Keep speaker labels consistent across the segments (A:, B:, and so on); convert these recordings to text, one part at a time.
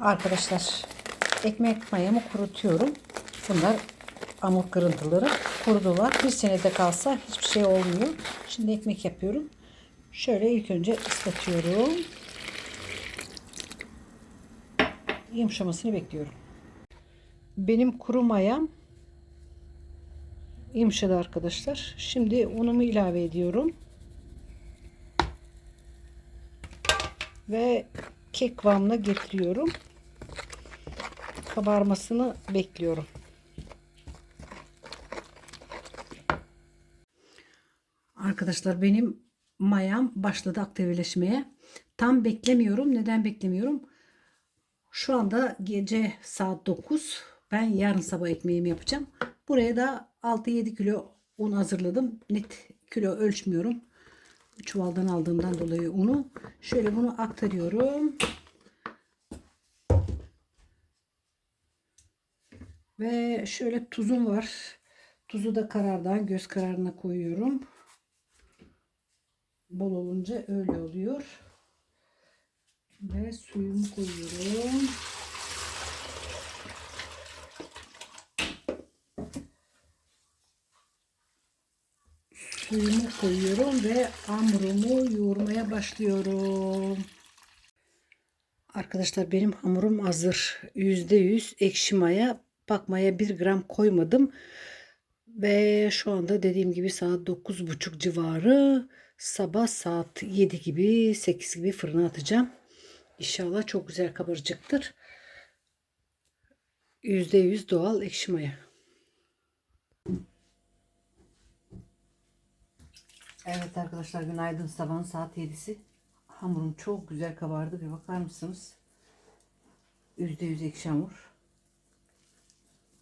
A: Arkadaşlar ekmek mayamı kurutuyorum. Bunlar amur kırıntıları kurudular. Bir senede kalsa hiçbir şey olmuyor. Şimdi ekmek yapıyorum. Şöyle ilk önce ıslatıyorum. Yumuşamasını bekliyorum. Benim kuru mayam yumuşadı arkadaşlar. Şimdi unumu ilave ediyorum. Ve kek kıvamına getiriyorum. Kabarmasını bekliyorum. Arkadaşlar benim mayam başladı aktifleşmeye. Tam beklemiyorum. Neden beklemiyorum? Şu anda gece saat 9. Ben yarın sabah ekmeğimi yapacağım. Buraya da 6-7 kilo un hazırladım. Net kilo ölçmüyorum. Çuvaldan aldığımdan dolayı unu. Şöyle bunu aktarıyorum. Ve şöyle tuzum var. Tuzu da karardan göz kararına koyuyorum. Bol olunca öyle oluyor. Ve suyumu koyuyorum. Suyumu koyuyorum ve hamurumu yoğurmaya başlıyorum. Arkadaşlar benim hamurum hazır. %100 ekşi maya. Bakmaya 1 gram koymadım. Ve şu anda dediğim gibi saat 9.30 civarı. Sabah saat 7 gibi 8 gibi fırına atacağım. İnşallah çok güzel kabaracaktır. %100 doğal ekşi maya. Evet arkadaşlar günaydın sabahın saat 7'si. Hamurum çok güzel kabardı. Bir bakar mısınız? %100 ekşi hamur.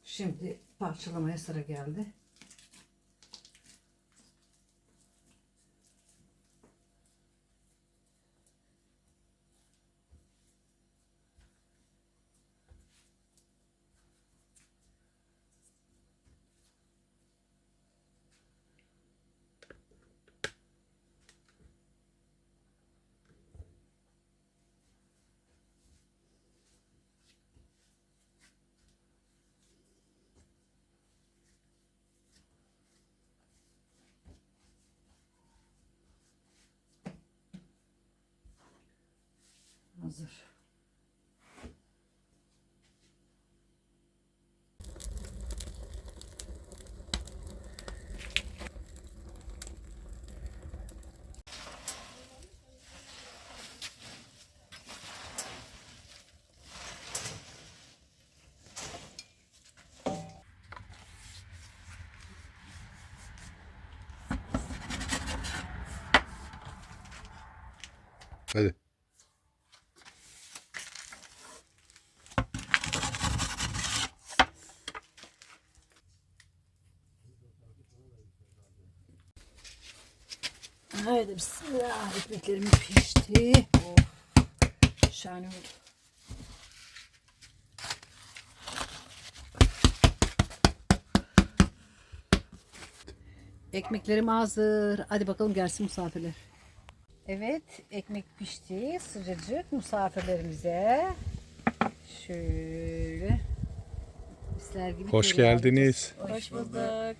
A: Şimdi parçalamaya sıra geldi. Hazır.
B: Hadi.
A: Haydi bismillah. Ekmeklerim pişti. Of. Şahane oldu. Ekmeklerim hazır. Hadi bakalım gelsin misafirler. Evet, ekmek pişti. Sıcacık misafirlerimize. Şöyle. Gibi
B: Hoş geldiniz.
C: Hoş bulduk.